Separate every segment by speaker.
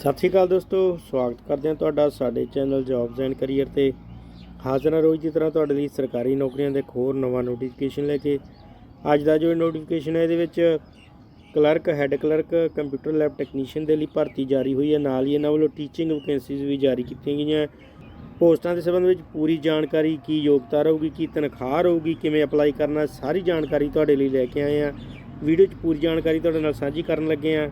Speaker 1: ਸਤਿ ਸ਼੍ਰੀ ਅਕਾਲ ਦੋਸਤੋ, ਸਵਾਗਤ ਕਰਦੇ ਹਾਂ ਤੁਹਾਡਾ ਸਾਡੇ ਚੈਨਲ ਜੌਬਸ ਐਂਡ ਕੈਰੀਅਰ ਤੇ। ਹਾਜ਼ਰ ਹਾਂ ਰੋਜ਼ ਦੀ ਤਰ੍ਹਾਂ ਤੁਹਾਡੇ ਲਈ ਸਰਕਾਰੀ ਨੌਕਰੀਆਂ ਦੇ ਇੱਕ ਹੋਰ ਨਵਾਂ ਨੋਟੀਫਿਕੇਸ਼ਨ ਲੈ ਕੇ। ਅੱਜ ਦਾ ਜੋ ਨੋਟੀਫਿਕੇਸ਼ਨ ਹੈ, ਇਹਦੇ ਵਿੱਚ clerk head clerk computer lab technician ਦੇ ਲਈ ਭਰਤੀ ਜਾਰੀ ਹੋਈ ਹੈ। ਨਾਲ ਹੀ ਇਹਨਾਂ ਵੱਲੋਂ ਟੀਚਿੰਗ ਵੈਕੈਂਸੀਜ਼ ਵੀ ਜਾਰੀ ਕੀਤੀਆਂ ਗਈਆਂ। ਪੋਸਟਾਂ ਦੇ ਸੰਬੰਧ ਵਿੱਚ ਪੂਰੀ ਜਾਣਕਾਰੀ ਕੀ ਯੋਗਤਾ ਰਹੂਗੀ, ਕੀ ਤਨਖਾਹ ਰਹੂਗੀ, ਕਿਵੇਂ ਅਪਲਾਈ ਕਰਨਾ, ਸਾਰੀ ਜਾਣਕਾਰੀ ਤੁਹਾਡੇ ਲਈ ਲੈ ਕੇ ਆਏ ਹਾਂ। ਵੀਡੀਓ 'ਚ ਪੂਰੀ ਜਾਣਕਾਰੀ ਤੁਹਾਡੇ ਨਾਲ ਸਾਂਝੀ ਕਰਨ ਲੱਗੇ ਹਾਂ।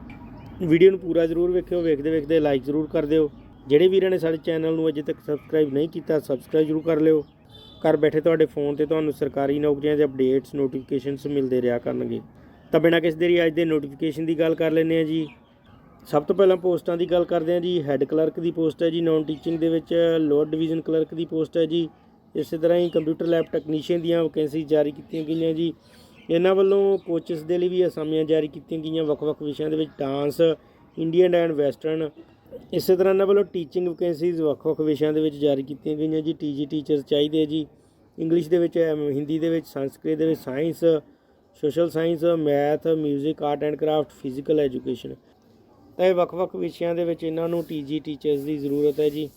Speaker 1: ਵੀਡੀਓ ਨੂੰ ਪੂਰਾ ਜ਼ਰੂਰ ਵੇਖਿਓ, ਵੇਖਦੇ ਵੇਖਦੇ ਲਾਈਕ ਜ਼ਰੂਰ ਕਰ ਦਿਓ। ਜਿਹੜੇ ਵੀਰਾਂ ਨੇ ਸਾਡੇ ਚੈਨਲ ਨੂੰ ਅਜੇ ਤੱਕ ਸਬਸਕ੍ਰਾਈਬ ਨਹੀਂ ਕੀਤਾ ਸਬਸਕ੍ਰਾਈਬ ਜ਼ਰੂਰ ਕਰ ਲਿਓ। ਘਰ ਬੈਠੇ ਤੁਹਾਡੇ ਫੋਨ ਤੇ ਤੁਹਾਨੂੰ ਸਰਕਾਰੀ ਨੌਕਰੀਆਂ ਦੇ ਅਪਡੇਟਸ ਨੋਟੀਫਿਕੇਸ਼ਨਸ ਮਿਲਦੇ ਰਿਹਾ ਕਰਨਗੇ। ਤਾਂ ਬਿਨਾਂ ਕਿਸੇ ਦੇਰੀ ਅੱਜ ਦੇ ਨੋਟੀਫਿਕੇਸ਼ਨ ਦੀ ਗੱਲ ਕਰ ਲੈਂਦੇ ਹਾਂ ਜੀ। ਸਭ ਤੋਂ ਪਹਿਲਾਂ ਪੋਸਟਾਂ ਦੀ ਗੱਲ ਕਰਦੇ ਹਾਂ ਜੀ। ਹੈੱਡ ਕਲਰਕ ਦੀ ਪੋਸਟ ਹੈ ਜੀ ਨਾਨ ਟੀਚਿੰਗ ਦੇ ਵਿੱਚ ਲੋਅਰ ਡਿਵੀਜ਼ਨ ਕਲਰਕ ਦੀ ਪੋਸਟ ਹੈ ਜੀ। ਇਸੇ ਤਰ੍ਹਾਂ ਹੀ ਕੰਪਿਊਟਰ ਲੈਬ ਟੈਕਨੀਸ਼ੀਅਨ ਦੀਆਂ ਵੈਕੈਂਸੀ ਜਾਰੀ ਕੀਤੀਆਂ ਗਈਆਂ ਜੀ। ਇਹਨਾਂ ਵੱਲੋਂ ਕੋਚਸ ਦੇ ਲਈ ਵੀ ਅਸਾਮੀਆਂ ਜਾਰੀ ਕੀਤੀਆਂ ਗਈਆਂ। ਵੱਖ-ਵੱਖ ਵਿਸ਼ਿਆਂ ਦੇ ਵਿੱਚ ਡਾਂਸ ਇੰਡੀਅਨ ਐਂਡ ਵੈਸਟਰਨ ਇਸੇ ਤਰ੍ਹਾਂ ਇਹਨਾਂ ਵੱਲੋਂ ਟੀਚਿੰਗ ਵੈਕੈਂਸੀਜ਼ ਵੱਖ-ਵੱਖ ਵਿਸ਼ਿਆਂ ਦੇ ਵਿੱਚ ਜਾਰੀ ਕੀਤੀਆਂ ਗਈਆਂ ਜੀ। ਟੀਜੀ ਟੀਚਰਸ ਚਾਹੀਦੇ ਜੀ। ਇੰਗਲਿਸ਼ ਦੇ ਵਿੱਚ ਐਮ, ਹਿੰਦੀ ਦੇ ਵਿੱਚ ਸੰਸਕ੍ਰਿਤ ਦੇ ਵਿੱਚ science social science math 뮤직 art and craft physical education. ਤਾਂ ਇਹ ਵੱਖ-ਵੱਖ ਵਿਸ਼ਿਆਂ ਦੇ ਵਿੱਚ ਇਹਨਾਂ ਨੂੰ ਟੀਜੀ ਟੀਚਰਸ ਦੀ ਜ਼ਰੂਰਤ ਹੈ ਜੀ।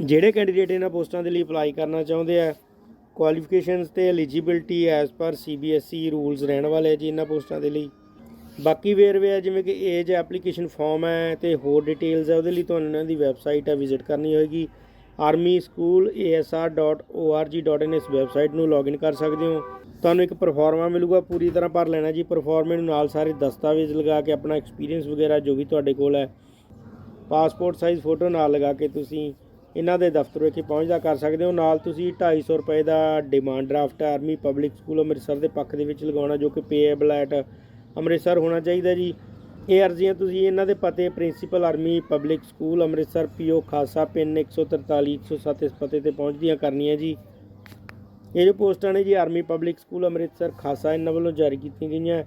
Speaker 1: ਜਿਹੜੇ ਕੈਂਡੀਡੇਟ ਇਹਨਾਂ ਪੋਸਟਾਂ ਦੇ ਲਈ ਅਪਲਾਈ ਕਰਨਾ ਚਾਹੁੰਦੇ ਆ ਕੁਆਲੀਫਿਕੇਸ਼ਨਸ ਤੇ eligibility as per CBSE rules ਰਹਿਣ ਵਾਲੇ ਆ ਜੀ ਇਹਨਾਂ ਪੋਸਟਾਂ ਦੇ ਲਈ। ਬਾਕੀ ਵੇਰਵੇ ਹੈ ਜਿਵੇਂ ਕਿ ਏਜ ਐਪਲੀਕੇਸ਼ਨ ਫਾਰਮ ਹੈ ਤੇ ਹੋਰ ਡਿਟੇਲਸ ਹੈ ਉਹਦੇ ਲਈ ਤੁਹਾਨੂੰ ਇਹਨਾਂ ਦੀ ਵੈਬਸਾਈਟ ਹੈ ਵਿਜ਼ਿਟ ਕਰਨੀ ਹੋਏਗੀ। ਆਰਮੀ ਸਕੂਲ armyschool.asr.org.in ਇਸ ਵੈਬਸਾਈਟ ਨੂੰ ਲੌਗਇਨ ਕਰ ਸਕਦੇ ਹੋ। ਤੁਹਾਨੂੰ ਇੱਕ ਪਰਫਾਰਮਾ ਮਿਲੂਗਾ, ਪੂਰੀ ਤਰ੍ਹਾਂ ਭਰ ਲੈਣਾ ਜੀ। ਪਰਫਾਰਮੇ ਨੂੰ ਨਾਲ ਸਾਰੇ ਦਸਤਾਵੇਜ਼ ਲਗਾ ਕੇ, ਆਪਣਾ ਐਕਸਪੀਰੀਅੰਸ ਵਗੈਰਾ ਜੋ ਵੀ ਤੁਹਾਡੇ ਕੋਲ ਹੈ। ਪਾਸਪੋਰਟ ਸਾਈਜ਼ ਫੋਟੋ ਨਾਲ ਲਗਾ ਕੇ ਤੁਸੀਂ ਇਹਨਾਂ ਦੇ ਦਫ਼ਤਰ ਵਿਖੇ ਪਹੁੰਚਦਾ ਕਰ ਸਕਦੇ ਹੋ। ਨਾਲ ਤੁਸੀਂ 250 ਰੁਪਏ ਦਾ demand draft army public school Amritsar ਦੇ ਪੱਖ ਦੇ ਵਿੱਚ ਲਗਾਉਣਾ ਜੋ ਕਿ ਪੇਏਬਲ ਐਟ ਅੰਮ੍ਰਿਤਸਰ ਹੋਣਾ ਚਾਹੀਦਾ ਜੀ। ਇਹ ਅਰਜ਼ੀਆਂ ਤੁਸੀਂ ਇਹਨਾਂ ਦੇ ਪਤੇ principal army public school Amritsar PO Khasa pin 143 107 ਇਸ ਪਤੇ ਤੇ ਪਹੁੰਚਦੀਆਂ ਕਰਨੀਆਂ ਜੀ। ਇਹ ਜੋ ਪੋਸਟਾਂ ਨੇ ਜੀ ਆਰਮੀ ਪਬਲਿਕ ਸਕੂਲ ਅੰਮ੍ਰਿਤਸਰ ਖਾਸਾ ਇਹਨਾਂ ਵੱਲੋਂ ਜਾਰੀ ਕੀਤੀਆਂ ਗਈਆਂ।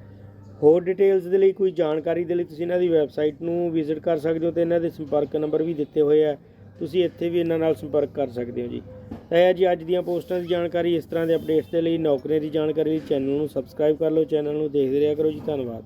Speaker 1: ਹੋਰ ਡਿਟੇਲਸ ਦੇ ਲਈ, ਕੋਈ ਜਾਣਕਾਰੀ ਦੇ ਲਈ ਤੁਸੀਂ ਇਹਨਾਂ ਦੀ ਵੈਬਸਾਈਟ ਨੂੰ ਵਿਜ਼ਿਟ ਕਰ ਸਕਦੇ ਹੋ ਤੇ ਇਹਨਾਂ ਦੇ ਸੰਪਰਕ ਨੰਬਰ ਵੀ ਦਿੱਤੇ ਹੋਏ ਆ। ਤੁਸੀਂ ਇੱਥੇ ਵੀ ਇਹਨਾਂ ਨਾਲ ਸੰਪਰਕ ਕਰ ਸਕਦੇ ਹੋ ਜੀ। ਤਾਂ ਇਹ ਹੈ ਜੀ, ਅੱਜ ਦੀਆਂ ਪੋਸਟਾਂ ਦੀ ਜਾਣਕਾਰੀ। ਇਸ ਤਰ੍ਹਾਂ ਦੇ ਅਪਡੇਟਸ ਦੇ ਲਈ ਨੌਕਰੀਆਂ ਦੀ ਜਾਣਕਾਰੀ ਲਈ ਚੈਨਲ ਨੂੰ ਸਬਸਕ੍ਰਾਈਬ ਕਰ ਲਓ। ਚੈਨਲ ਨੂੰ ਦੇਖਦੇ ਰਿਹਾ ਕਰੋ ਜੀ। ਧੰਨਵਾਦ।